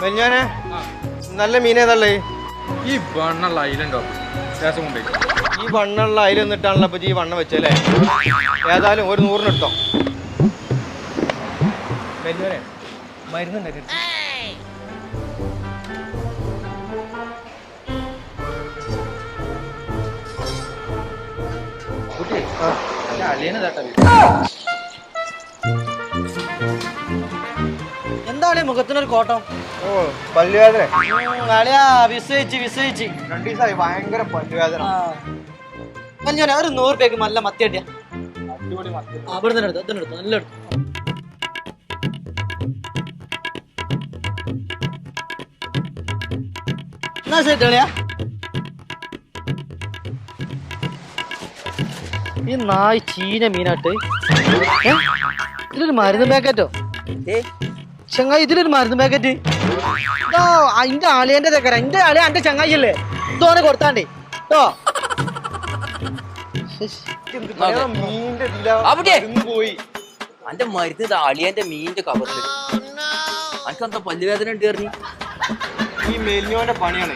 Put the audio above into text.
മെഞ്ഞാനെ നല്ല മീൻ ഏതാള്ളേ ഈ വണ്ണുള്ള അയിലുണ്ടോ? ശേഷം കൊണ്ടേ. ഈ വണ്ണുള്ള അയില നിന്നിട്ടാണല്ലോ അപ്പൊ ഈ വണ്ണം വെച്ചല്ലേ ഏതായാലും ഒരു നൂറിന് ഇട്ടോ വെഞ്ഞാനെ മരുന്നുണ്ടായിരുന്നു എന്താണ് മുഖത്തിനൊരു കോട്ടം? ഓ പല്ലുവേദന. അളിയാ വിസയിച്ച് വിസയിച്ച് രണ്ടു ദിവസമായി ഭയങ്കര പല്ലുവേദന. ഞാൻ ഒരു നൂറ് രൂപയ്ക്ക് നല്ല മത്തി അടിയാ അടിപൊളി മത്തി. അവിടെ തന്നെ എടുത്തു തന്നെ നല്ല എടുത്തു. എന്നാ ശരി അളിയാ. ഈ നായ് ചീന മീനാട്ട്? ഇതിലൊരു മരുന്ന് പാക്കറ്റോ? ചങ്ങായി ഇതിലൊരു മരുന്ന് പാക്കറ്റ് ഓ അതിന്റെ ആളിയന്റെ തെക്കര എന്റെ ആളിയ എന്റെ ചങ്ങായി അല്ലേ ഇതോനെ കൊടുത്താണ്ടേ. അവിടെ. പോയി. അന്റെ മരുന്ന് മീനിന്റെ കവറിൽ പല്ലുവേദന ഉണ്ട് ഈ മെലിഞ്ഞോന്റെ പണിയാണ്.